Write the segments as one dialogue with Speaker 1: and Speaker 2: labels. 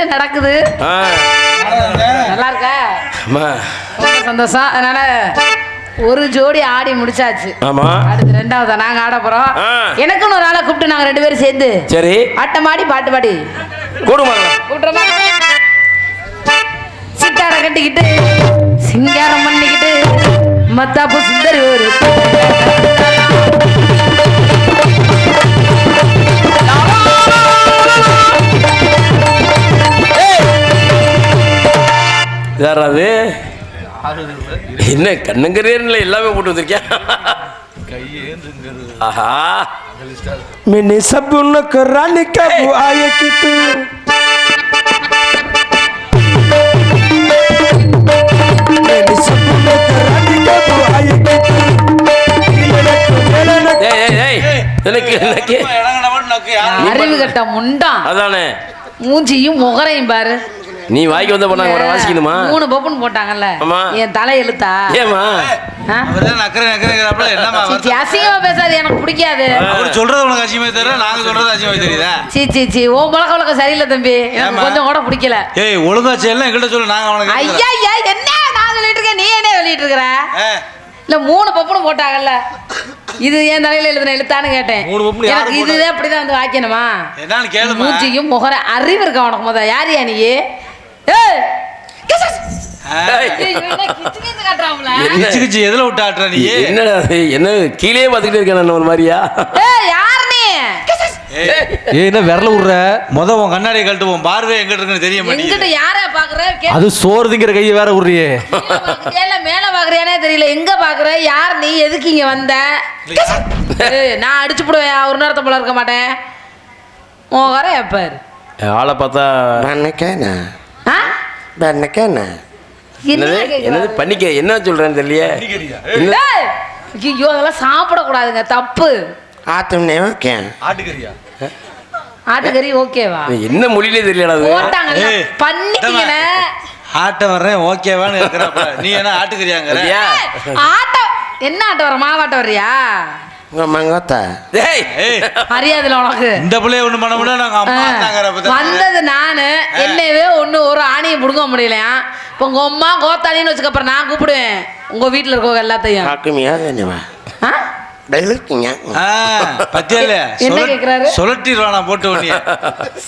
Speaker 1: என்ன நடக்குது? நல்லா இருக்கா? சந்தோஷம். அதனால ஒரு ஜோடி ஆடி முடிச்சாச்சு.
Speaker 2: ஆமா.
Speaker 1: அடுத்து ரெண்டாவதா? நாங்க ஆட போறோம். எனக்குன்னு ஒரு ஆளை கூப்பிட்டு நாங்க ரெண்டு பேரும் சேர்ந்து
Speaker 2: சரி.
Speaker 1: ஆட்டம் ஆடி பாட்டு பாடி.
Speaker 2: கூடுமா?
Speaker 1: கூட்டுறோமா சித்தார கட்டிக்கிட்டு சிங்காரம் பண்ணிக்கிட்டு மத்தாப்பு சுந்தரி ஒரு
Speaker 2: யாராவது என்ன கண்ணுங்கரேன்ல எல்லாமே போட்டு வந்திருக்கியா ஆஹா
Speaker 3: मैंने सब उन कराने का वो आए कि तू मैंने सब उन कराने का वो आए कि तू मेरा को मेरा न
Speaker 2: ஏய் ஏய் ஏய் எனக்கு எனக்கு
Speaker 1: அறிவு கட்ட முண்டான்
Speaker 2: அதானே
Speaker 1: மூஞ்சியும் முகரையும் பாரு
Speaker 2: நீ வாய்க்கு வந்த பண்ணாங்க வர வாசிக்கணுமா
Speaker 1: மூணு பப்புன்னு போட்டாங்கல்ல. என் தலை எழுத்தா
Speaker 2: ஏமா
Speaker 1: அசிங்கமா பேசாது எனக்கு பிடிக்காது.
Speaker 4: அவர் சொல்றது உனக்கு அசிங்கமே தெரியல நாங்க சொல்றது அசிங்கமே தெரியுதா?
Speaker 1: சீ சீ சீ ஓ பழக்க வழக்கம் சரியில்லை தம்பி. எனக்கு? கொஞ்சம் கூட பிடிக்கல.
Speaker 4: ஏய் ஒழுங்கா செய்யலாம் எங்கள்கிட்ட சொல்லு நாங்க அவனுக்கு
Speaker 1: ஐயா ஐயா என்ன? நான் சொல்லிட்டு இருக்கேன் நீ என்ன சொல்லிட்டு இருக்கிற? இல்ல மூணு பப்புன்னு போட்டாங்கல்ல. இது என் தலையில எழுதுன எழுத்தான்னு கேட்டேன். எனக்கு இதுதான் அப்படிதான் வந்து வாய்க்கணுமா?
Speaker 4: என்னன்னு
Speaker 1: முகர அறிவு இருக்கா உனக்கு முத? யார் யா நீ?
Speaker 4: எதுல விட்டு ஆட்டுற நீ
Speaker 2: என்னடா என்ன கீழே பாத்துக்கிட்டு இருக்கேன் ஒரு மாதிரியா
Speaker 1: ஏய்
Speaker 4: என்ன விரல விடுற முத உன் கண்ணாடியை கழட்டு உன் பார்வை எங்க இருக்குன்னு தெரிய மாட்டேங்குது
Speaker 1: யார
Speaker 5: அது சோறு கையை வேற விடுறியே
Speaker 1: ஏல மேல பாக்குறியானே தெரியல எங்க பாக்குற யார் நீ எதுக்கு இங்க வந்த நான் அடிச்சு போடுவேன் ஒரு நேரத்தை போல இருக்க மாட்டேன் உன் வர எப்பாரு
Speaker 2: ஆளை பார்த்தா
Speaker 1: நான்
Speaker 3: என்னக்கா
Speaker 1: என்ன?
Speaker 2: என்னது? பண்ணிக்க என்ன சொல்றேன்னு
Speaker 1: தெரியல ஐயோ அதெல்லாம் சாப்பிடக்கூடாதுங்க தப்பு.
Speaker 3: ஆத்தம்னே ஓகே.
Speaker 4: ஆட்டுக்கறியா?
Speaker 1: ஆட்டுக்கறி ஓகேவா?
Speaker 2: என்ன மொழியிலே தெரியல
Speaker 1: எனது
Speaker 4: ஓட்டாங்க
Speaker 1: பண்ணிக்கிறேன்
Speaker 4: ஆட்ட வர்றேன் ஓகேவான்னு இருக்கிறப்ப நீ என்ன
Speaker 2: ஆட்டுக்கறியாங்க
Speaker 1: ஆட்டம் என்ன ஆட்டம் வர மாவாட்டம் வர்றியா?
Speaker 3: உங்க மங்கத்த?
Speaker 2: டேய்!
Speaker 1: மரியாதையில உனக்கு.
Speaker 4: இந்த பிள்ளைய ஒண்ணு பண்ண முடியல? நாங்க அம்மா
Speaker 1: வந்தது நானு. என்னவே ஒரு ஆணியை புடுங்க முடியலையா? இப்போ உங்க அம்மா கோத்தாளின்னு வச்சுக்கப்புறம் நான் கூப்பிடுவேன். உங்க வீட்டுல இருக்கவங்க எல்லாத்தையும். ஆக்குமியா என்னவா
Speaker 4: சுழட்டிடுவானா போட்டு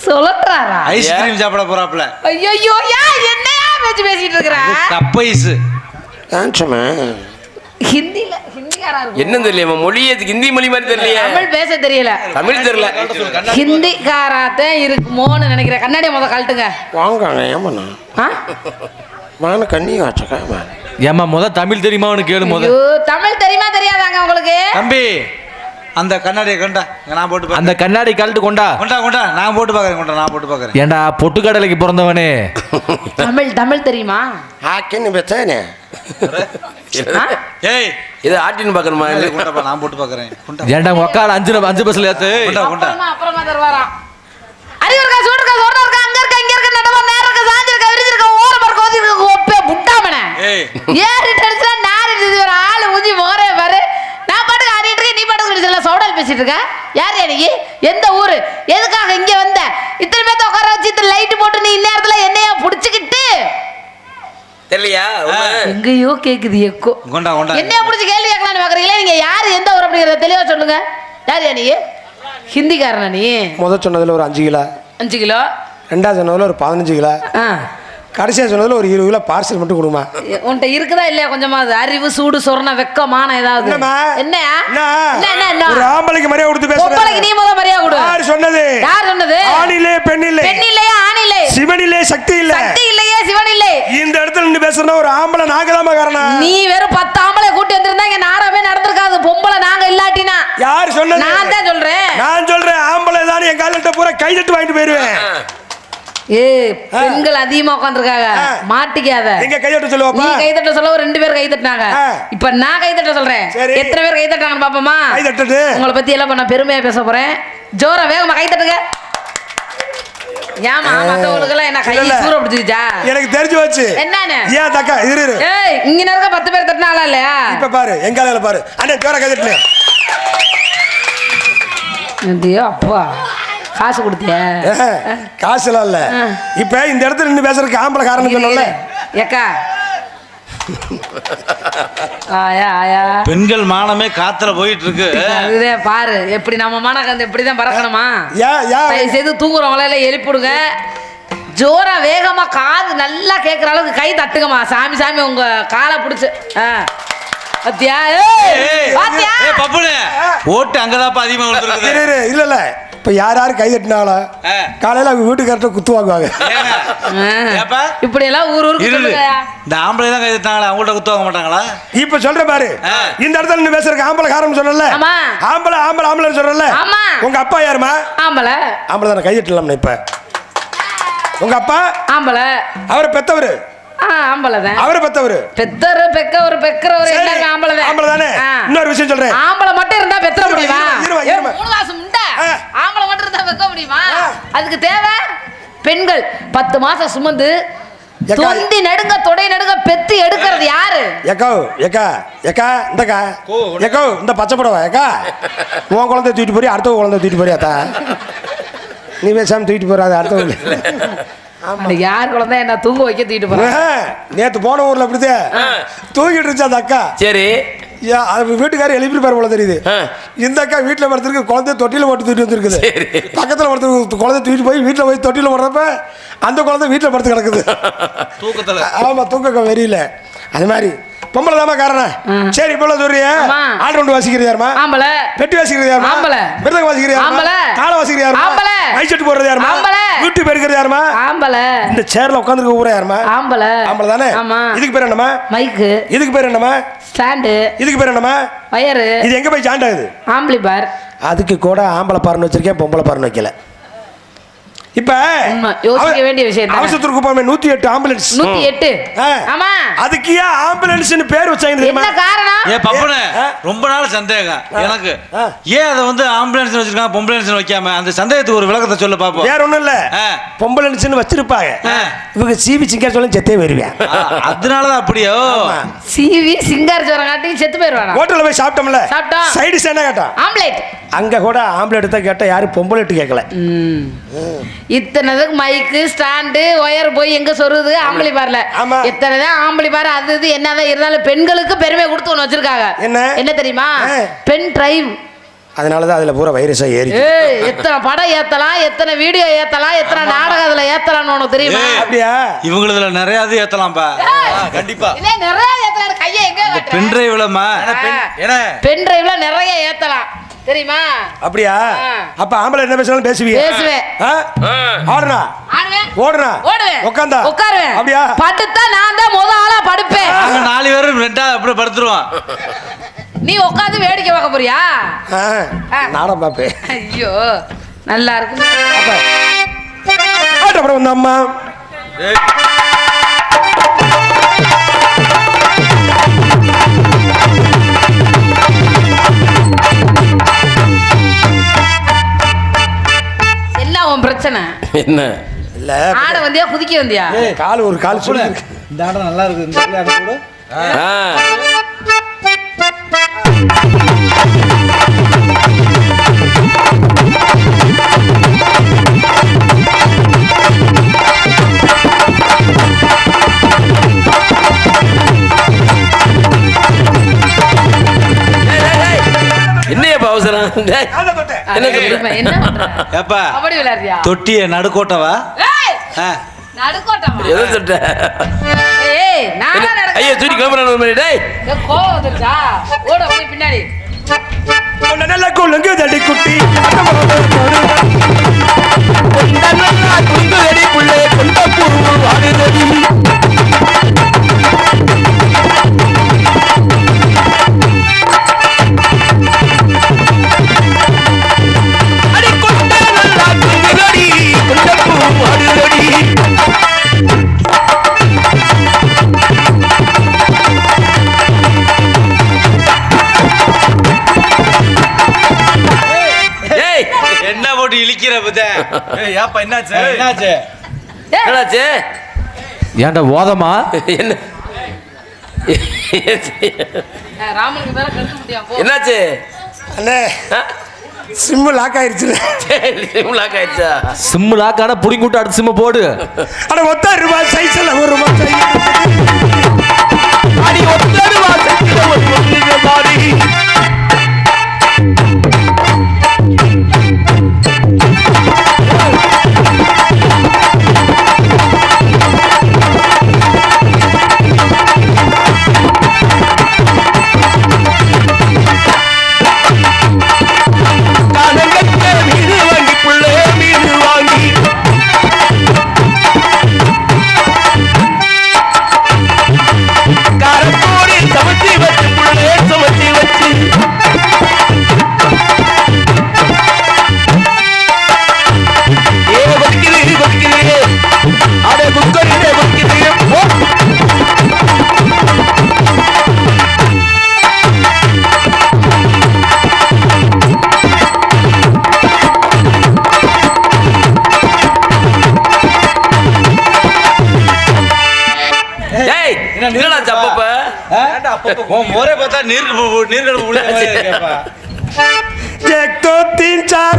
Speaker 1: சுழட்டுறாரா
Speaker 4: ஐஸ்கிரீம் சாப்பிட போறாப்ல
Speaker 1: ஐயோ பேசிட்டு இருக்கிற? கப்பைஸ் ஹிந்தியில
Speaker 2: என்னன்னு தெரியல மொழியே ஹிந்தி மொழி மாதிரி தெரியலையே.
Speaker 1: தமிழ் பேச தெரியல.
Speaker 2: தமிழ் தெரியல.
Speaker 1: ஹிந்திக்காராத்தே இருக்குமோன்னு நினைக்கிறேன் கண்ணாடியை முத கழட்டுங்க.
Speaker 3: வாங்க ஏமண்ணா? மான கண்ணி வச்சக்கா
Speaker 5: ஏமா முத தமிழ் தெரியுமா கேளு முத.
Speaker 1: தமிழ் தெரியுமா தெரியாதாங்க உங்களுக்கு?
Speaker 4: தம்பி அந்த கண்ணாடியை கொண்டா. நான் போட்டு
Speaker 5: அந்த கண்ணாடி கழட்டு கொண்டா.
Speaker 4: கொண்டா கொண்டா. நான் போட்டு பாக்குறேன் கொண்டா. நான் போட்டு பாக்குறேன்
Speaker 5: ஏண்டா பொட்டுக்கடலைக்கு பிறந்தவனே.
Speaker 1: தமிழ் தமிழ் தெரியுமா?
Speaker 3: ஆக்கின்னு பெச்சானே
Speaker 1: ஆ?
Speaker 4: ஏய்.
Speaker 2: இதை ஆட்டின்னு பார்க்கணுமா?
Speaker 4: கொண்டாப்பா நான் போட்டு பாக்குறேன் கொண்டா.
Speaker 5: ஏண்டா உங்க அக்கால அஞ்சு அஞ்சு பஸ்ல ஏத்து?
Speaker 4: கொண்டா கொண்டா.
Speaker 1: அப்புறமா தருவாராம் அறிவு இருக்கா சூடு இருக்கா சோறு இருக்கா அங்க இருக்கா இங்க இருக்கா நடமா நேரம் இருக்கா சாஞ்சு இருக்கா விரிஞ்சு இருக்கா ஓரம் இருக்கா ஒதுங்கி இருக்கா ஒப்பே முட்டாமனே
Speaker 4: ஏய்.
Speaker 1: நாரிட்டு இது ஒரு ஆளு ஊஞ்சி முகரே பாரு நான் பாட்டுக்கு ஆடிட்டு இருக்கேன் நீ பாட்டுக்கு அடிச்சல சவுடால் பேசிட்டு இருக்க? யார் நீ? எந்த ஊரு? எதுக்காக இங்க வந்த? இத்தனை பேத்த உட்கார வச்சு இத்தனை லைட் போட்டு நீ இந்நேரத்துல என்னையா புடிச்சுக்கிட்டு?
Speaker 2: தெரியலையா?
Speaker 1: எங்கேயோ கேக்குது எக்கோ.
Speaker 4: கொண்டா கொண்டா.
Speaker 1: என்னைய புடிச்சு கேள்வி கேட்கலான்னு பாக்குறீங்களா? நீங்க யாரு? எந்த ஊர் அப்படிங்கறத தெளிவா சொல்லுங்க. யார் நீ? ஹிந்திக்காரனா நீ?
Speaker 3: முத சொன்னதுல ஒரு அஞ்சு கிலோ.
Speaker 1: அஞ்சு கிலோ?
Speaker 3: ரெண்டாவது சொன்னதுல ஒரு பதினஞ்சு கிலோ.
Speaker 1: ஆ.
Speaker 3: கடைசியாக சொன்னதுல ஒரு இருபது கிலோ பார்சல் மட்டும் கொடுமா.
Speaker 1: உன்கிட்ட இருக்குதா இல்லையா கொஞ்சமாவது? அறிவு சூடு சொரண வெக்கமான ஏதாவது?
Speaker 3: என்ன?
Speaker 1: என்ன? என்ன என்ன
Speaker 3: ஒரு ஆம்பளைக்கு மரியாதை கொடுத்து
Speaker 1: பொம்பளைக்கு நீ
Speaker 3: பேசுறேன்
Speaker 1: முத மரியாதை கொடு.
Speaker 3: யார் சொன்னது?
Speaker 1: யார் சொன்னது?
Speaker 3: ஆணிலே பெண்ணில்லை
Speaker 1: பெண் இல்லையா ஆண் இல்லை
Speaker 3: சிவனிலே சக்தி இல்ல.
Speaker 1: சக்தி இல்லையே சிவன் இல்லை
Speaker 3: இந்த இடத்துல நின்று பேசுறா ஒரு ஆம்பளை நாகதாம காரணம்.
Speaker 1: நீ வெறும் பத்து ஆம்பளை கூட்டி வந்திருந்தா இங்க நாராமே நடந்திருக்காது. பொம்பளை நாங்க இல்லாட்டினா.
Speaker 3: யார் சொன்னது?
Speaker 1: நான் தான் சொல்றேன்.
Speaker 3: நான் சொல்றேன் ஆம்பளை தான் என் காலிட்ட பூரா கை தட்டு வாங்கிட்டு போயிருவேன்.
Speaker 1: ஏ பெண்கள் அதிகமா உட்காந்துருக்காங்க. மாட்டிக்காத.
Speaker 3: எங்க கையெட்டு
Speaker 1: நீ
Speaker 3: சொல்லுவாப்பா
Speaker 1: கைத்தட்ட சொல்ல ரெண்டு பேர் கை தட்டினாங்க. இப்ப நான் கைத்தட்ட சொல்றேன். எத்தனை பேர் கை தட்டாங்கன்னு பாப்போமா?
Speaker 3: கை தட்டுது.
Speaker 1: உங்களை பத்தி எல்லாம் நான் பெருமையா பேச போறேன். ஜோரா வேகமா கை தட்டுங்க. ஏமா மத்தவங்களுக்கு எல்லாம் என்ன கை. சூற பிடிச்சிருச்சா
Speaker 3: எனக்கு தெரிஞ்சு வச்சு
Speaker 1: என்னன்னு?
Speaker 3: ஏன் தக்கா இரு இரு.
Speaker 1: ஏய் இங்க இருக்க பத்து பேர் தட்டினாங்களா இல்லையா?
Speaker 3: இப்ப பாரு எங்க காலையில பாரு. அண்ணே ஜோரா கை
Speaker 1: ஐயோ அப்பா. காசு கொடுத்தியா
Speaker 3: காசுலாம் இல்ல. இப்ப இந்த இடத்துல நின்று பேசுறதுக்கு ஆம்பளை காரணம் சொன்னோம்ல.
Speaker 1: ஏக்கா. ஆயா ஆயா.
Speaker 4: பெண்கள் மானமே காத்துல போயிட்டு இருக்கு
Speaker 1: அதுதே பாரு எப்படி நம்ம மனக்கந்து இப்படிதான் பறக்கணுமா?
Speaker 3: ஏன் ஏன்
Speaker 1: தயவு செய்து தூங்குறவங்கள எல்லாம் எழுப்பிடுங்க ஜோரா வேகமா காது நல்லா கேட்குற அளவுக்கு கை தட்டுங்கம்மா. சாமி சாமி உங்க காலை பிடிச்சு. ஆ. பாத்தியா? பாத்தியா?
Speaker 4: ஏய், பப்புனு ஓட்டு அங்கதான்ப்பா அதிகமா
Speaker 3: இல்ல இல்ல. இப்ப யார் யார் கை தட்டினாலும்
Speaker 4: ஆ.
Speaker 3: காலையில அவங்க வீட்டுக்கார்ட்ட குத்து வாங்குவாங்க?
Speaker 1: இப்படி எல்லாம் ஊர் ஊருக்கு
Speaker 4: இந்த ஆம்பளை தான் கை தட்டாங்களா அவங்கள்ட்ட குத்து வாங்க மாட்டாங்களா?
Speaker 3: இப்ப சொல்ற பாரு. இந்த இடத்துல நின்று பேசுறதுக்கு ஆம்பளை காரணம்
Speaker 1: ஆமா.
Speaker 3: ஆம்பளை ஆம்பளை ஆம்பளை சொல்றல
Speaker 1: ஆமா.
Speaker 3: உங்க அப்பா யாருமா
Speaker 1: ஆம்பளை.
Speaker 3: ஆம்பளை தானே கை தட்டலாம்னு இப்ப. உங்க அப்பா?
Speaker 1: ஆம்பளை.
Speaker 3: அவரை பெத்தவரு.
Speaker 1: ஆ ஆம்பளை தான்.
Speaker 3: அவரை பெத்தவரு.
Speaker 1: பெத்தரு பெக்கவர் பெக்கிறவர் ஆம்பளை
Speaker 3: ஆம்பளை தானே? இன்னொரு விஷயம் சொல்றேன்.
Speaker 1: ஆம்பளை மட்டும் இருந்தா பெத்தற
Speaker 3: இருமா,
Speaker 1: முடியுமா
Speaker 3: இருமா, இருமா,
Speaker 1: ஏய்,
Speaker 3: இருமா.
Speaker 1: மூணு மாசம் உண்டா
Speaker 3: ஆ.
Speaker 1: ஆம்பளை மட்டும் இருந்தா பெக்க முடியுமா. அதுக்கு தேவை பெண்கள். பத்து மாசம் சுமந்து
Speaker 3: எக்கா.
Speaker 1: தொந்தி நடுங்க தொடை நடுங்க பெத்து எடுக்கிறது யாரு?
Speaker 3: ஏக்கோ ஏக்கா ஏக்கா இந்தக்கா. ஏக்கோ இந்த பச்சை புடவை ஏக்கா. உன் குழந்தை தூக்கிட்டு போறியா? அடுத்த குழந்தை தூக்கிட்டு போறியா தா நீ பேசாம தூக்கிட்டு போறாது அடுத்த
Speaker 1: யார் குழந்தை? என்ன தூங்க வைக்க தூக்கிட்டு போறாங்க
Speaker 3: நேத்து போன ஊர்ல அப்படிதே தூங்கிட்டு இருந்துச்சு அந்த அக்கா.
Speaker 2: சரி.
Speaker 3: வீட்டுக்காரர் எழுப்பி பாரு போல தெரியுது. இந்த அக்கா வீட்டுல படுத்துருக்கு குழந்தை தொட்டில போட்டு தூக்கிட்டு வந்திருக்குது. பக்கத்துல படுத்து குழந்தை தூக்கிட்டு போய் வீட்டுல போய் தொட்டில போடுறப்ப அந்த குழந்தை வீட்டுல படுத்து கிடக்குது.
Speaker 4: தூக்கத்துல.
Speaker 3: ஆமா தூக்க வெறியில அது மாதிரி பொம்பளை தாமா காரணம் சரி இப்ப சொல்றிய. ஆள் ரவுண்டு வாசிக்கிறது யாருமா
Speaker 1: ஆம்பளை.
Speaker 3: பெட்டி வாசிக்கிறது யாருமா
Speaker 1: ஆம்பளை.
Speaker 3: மிருதங்க வாசிக்கிறது
Speaker 1: ஆம்பளை.
Speaker 3: தாளம் வாசிக்கிறது யாருமா
Speaker 1: ஆம்பளை.
Speaker 3: மைசெட்டு போடுறது யாருமா
Speaker 1: ஆம்பளை.
Speaker 3: வீட்டு பெருக்கிறது யாருமா
Speaker 1: ஆம்பளை.
Speaker 3: இந்த சேர்ல உட்காந்துருக்க ஊரா யாருமா
Speaker 1: ஆம்பளை.
Speaker 3: ஆம்பளை தானே?
Speaker 1: ஆமா.
Speaker 3: இதுக்கு பேர் என்னமா
Speaker 1: மைக்கு.
Speaker 3: இதுக்கு பேர் என்னமா
Speaker 1: ஸ்டாண்டு.
Speaker 3: இதுக்கு பேர் என்னமா
Speaker 1: வயரு.
Speaker 3: இது எங்க போய் ஜாண்டாகுது
Speaker 1: ஆம்பளி பார்.
Speaker 3: அதுக்கு கூட ஆம்பளை பாருன்னு வச்சிருக்கேன் பொம்பளை பாருன்னு வைக்கல. இப்ப.
Speaker 1: யோசிக்க வேண்டிய விஷயம் தானே.
Speaker 3: அவசரத்திற்கு போமே நூத்தி எட்டு ஆம்புலன்ஸ்
Speaker 1: நூத்தி எட்டு. ஆமா.
Speaker 3: அதுக்கு ஏன் பேர் வச்சாங்க தெரியுமா?
Speaker 1: என்ன காரணம்?
Speaker 4: ஏ பப்புனு
Speaker 3: ஆ?
Speaker 4: ரொம்ப நாள் சந்தேகம். எனக்கு. ஏன் அதை வந்து ஆம்புலன்ஸ் வச்சிருக்காங்க பொம்புலன்ஸ் வைக்காம? அந்த சந்தேகத்துக்கு ஒரு விளக்கத்தை சொல்ல பாப்போம்.
Speaker 3: வேற ஒண்ணும் இல்ல.
Speaker 4: ஆ.
Speaker 3: பொம்பளைன்னு வச்சிருப்பாங்க. இவங்க சிவி சிங்கர் சொல்ல செத்தே வருவேன்
Speaker 4: அதனாலதான் அப்படியோ?
Speaker 1: சிவி சிங்கார் காட்டி செத்து போயிருவானா?
Speaker 3: ஹோட்டல்ல போய் சாப்பிட்டோம்ல.
Speaker 1: சாப்பிட்டோம்.
Speaker 3: சைடு என்ன கேட்டான்
Speaker 1: ஆம்லேட்
Speaker 3: அங்க கூட ஆம்பளை தான் கேட்டா யாரும் பொம்பளைட்டு கேட்கல.
Speaker 1: இத்தனைதுக்கு மைக்கு ஸ்டாண்டு ஒயர் போய் எங்க சொருது ஆம்பளி பார்ல.
Speaker 3: ஆமா.
Speaker 1: எத்தனை தான் ஆம்பளி பார் அது இது என்னதான் இருந்தாலும் பெண்களுக்கு பெருமை கொடுத்து ஒண்ணு வச்சிருக்காங்க.
Speaker 3: என்ன?
Speaker 1: என்ன தெரியுமா. பெண் டிரைவ்
Speaker 3: அதனாலதான் அதுல பூரா வைரஸா ஏறி
Speaker 1: ஏய் எத்தனை படம் ஏத்தலாம் எத்தனை வீடியோ ஏத்தலாம் எத்தனை நாடகம் அதுல ஏத்தலாம்னு உனக்கு தெரியுமா.
Speaker 3: அப்படியா?
Speaker 4: இவங்களதுல நிறைய இது ஏத்தலாம்ப்பா கண்டிப்பா.
Speaker 1: இல்ல நிறைய ஏத்தலாம் கையை எங்க காட்டுற?
Speaker 4: பென் டிரைவ்லமா
Speaker 1: ஆ. பென் டிரைவ்ல நிறைய ஏத்தலாம். தெரியுமா?
Speaker 3: அப்படியா. அப்ப ஆம்பளை என்ன பேசுறாலும் பேசுவீங்க
Speaker 1: பேசுவேன்
Speaker 3: ஆ? ஆடுனா
Speaker 1: ஆடுவேன்.
Speaker 3: ஓடுனா
Speaker 1: ஓடுவேன்.
Speaker 3: உட்காந்தா
Speaker 1: உட்காருவேன்
Speaker 3: அப்படியா?
Speaker 1: படுத்தா நான் தான் முத ஆளா படுப்பேன்.
Speaker 4: நாலு பேரும் ரெண்டா அப்படி படுத்துருவோம்.
Speaker 1: நீ உட்காந்து வேடிக்கை பார்க்க போறியா.
Speaker 3: நாடம் பாப்பேன்
Speaker 1: ஐயோ நல்லா இருக்கு
Speaker 3: அப்புறம் வந்த அம்மா.
Speaker 1: பிரச்சனை.
Speaker 2: என்ன?
Speaker 3: இல்ல
Speaker 1: ஆட வந்தியா குதிக்க வந்தியா?
Speaker 3: கால் ஒரு கால் சொல்லி. இருக்கு.
Speaker 4: இந்த ஆடம் நல்லா இருக்கு இந்த ஆடம் கூட.
Speaker 2: என்னையப்பா அவசரம்?
Speaker 4: ஏப்பா தொட்டிய நடுக்கோட்டவா?
Speaker 1: ஏய்,
Speaker 4: ஆ.
Speaker 1: நடுக்கோட்டமா?
Speaker 2: எதை தொட்ட? ஐயோ தூக்கி மாதிரி டேய்.
Speaker 1: கோவம் வந்துருச்சா? ஓடு, அப்படியே பின்னாடி.
Speaker 3: நல்ல தடி குட்டி.
Speaker 4: ஏப்பா என்னாச்சு? என்னாச்சு?
Speaker 5: ஏன்டா ஓதமா?
Speaker 2: என்ன? என்னாச்சு?
Speaker 3: அண்ணே? சிம்மு லாக் ஆயிருச்சு.
Speaker 2: சரி லாக் ஆயிடுச்சா?
Speaker 5: சிம்மு லாக்கான புடிங்கி விட்டு அடுத்த சிம்ம போடு.
Speaker 3: அட ஒத்த ரூபாய் சைஸ்ல ஒரு ரூபாய் size.
Speaker 2: அடி ஒரு பொண்ணுங்க
Speaker 4: உன் முறை பார்த்தா நீர் நீர்கள் முடிஞ்ச
Speaker 3: एक दो तीन चार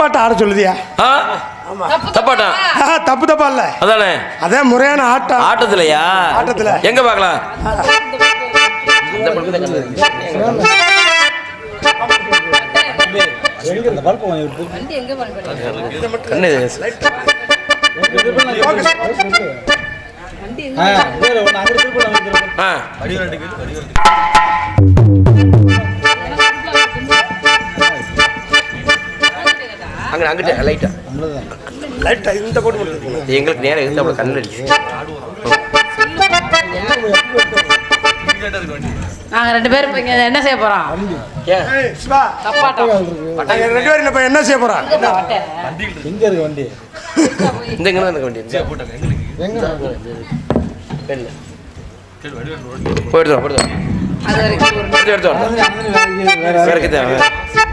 Speaker 3: தப்பாட்ட ஆட சொல்லுதியா?
Speaker 2: ஆ? தப்பாட்டா?
Speaker 3: ஆஹா, தப்பு தப்பா இல்ல.
Speaker 2: அதானே?
Speaker 3: அதான் முறையான ஆட்டம்.
Speaker 2: ஆட்டத்துலயா?
Speaker 3: ஆட்டத்துல.
Speaker 2: எங்க பார்க்கலாம் கண்ணு ஆ. அங்க அங்கிட்ட லைட்டா
Speaker 3: லைட்டா இந்த போட்டு முடியும்
Speaker 2: எங்களுக்கு நேரம் இருந்து அவ்வளோ கண்ணு அடிச்சு
Speaker 1: நாங்க ரெண்டு பேரும் இப்ப இங்க என்ன செய்ய போறோம்?
Speaker 3: ரெண்டு பேரும் இப்ப என்ன செய்ய போறோம்?
Speaker 2: இந்த எங்க இருக்க? வேண்டியது வெளில. போயிட்டு வா, போயிட்டு வா.
Speaker 1: அது வரைக்கும் ஒரு
Speaker 2: எடுத்து எடுத்து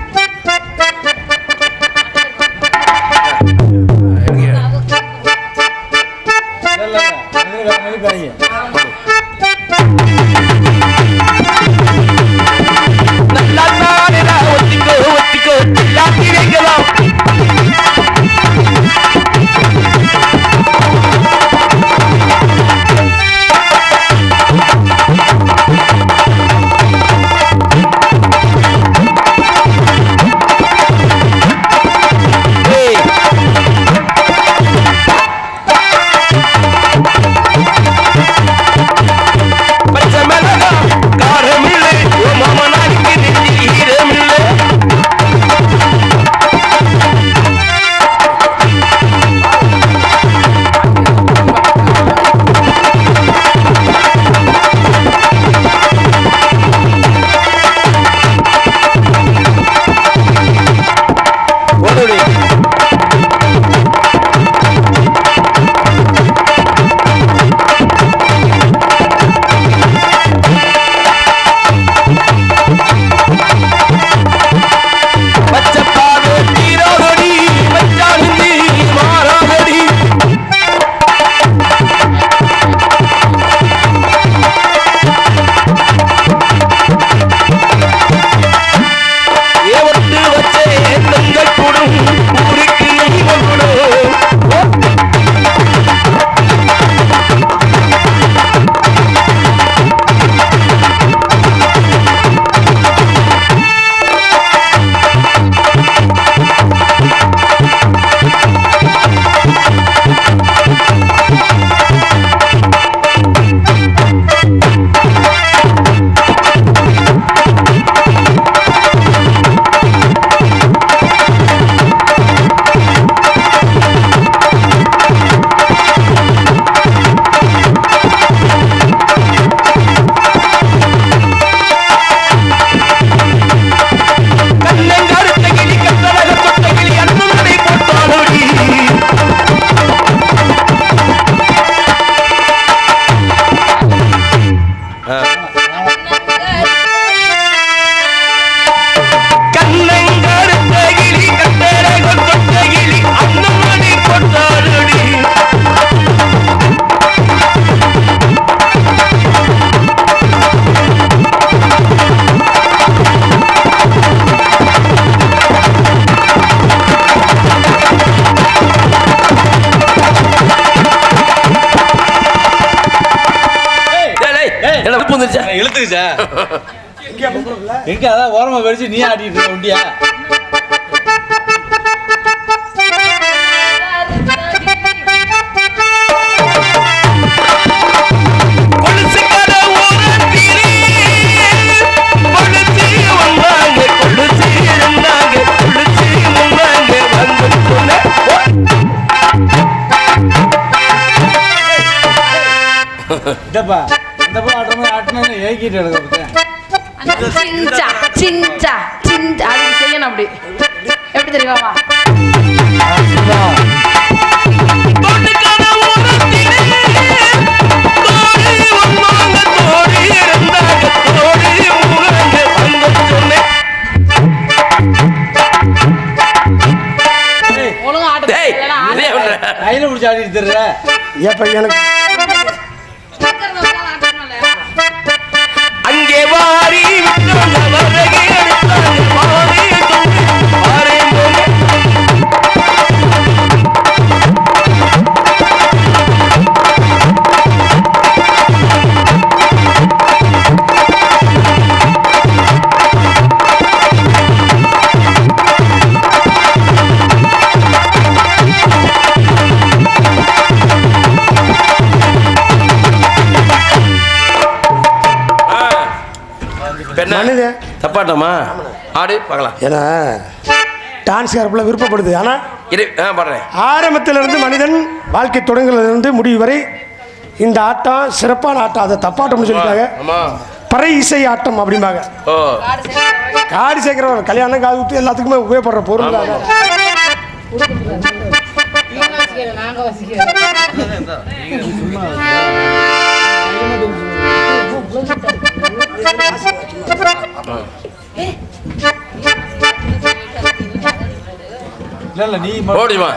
Speaker 4: கொலுசு நீ ஆடிட்டு இருக்க இதப்பா இந்த பக்கம் ஆட்டுறது ஆட்டினா ஏகிட்டு எடுக்க பார்த்தேன்
Speaker 1: சிஞ்சா சிஞ்சா சிஞ்சா. அது செய்யணும் அப்படி. எப்படி தெரியுமாமா
Speaker 2: தோட்டுக்கடை ஓரத்திலே தோழி வந்தாங்க, தோழி தப்பாட்டமா ஆடு பார்க்கலாம்.
Speaker 3: ஏன்னா டான்ஸ் கரப்பில் விருப்பப்படுது. ஆனால்
Speaker 2: இரு ஆ பாடுறேன்.
Speaker 3: ஆரம்பத்திலிருந்து மனிதன் வாழ்க்கை தொடங்குறதுலேருந்து முடிவு வரை இந்த ஆட்டம் சிறப்பான ஆட்டம். அதை தப்பாட்டம்னு சொல்லிட்டாங்க. பறை இசை ஆட்டம் அப்படிம்பாங்க. காடி சேர்க்கிறவங்க கல்யாணம் காது ஊத்து எல்லாத்துக்குமே உபயோகப்படுற பொருள் தாங்க.
Speaker 4: இல்ல இல்ல நீ
Speaker 2: ஓடிமா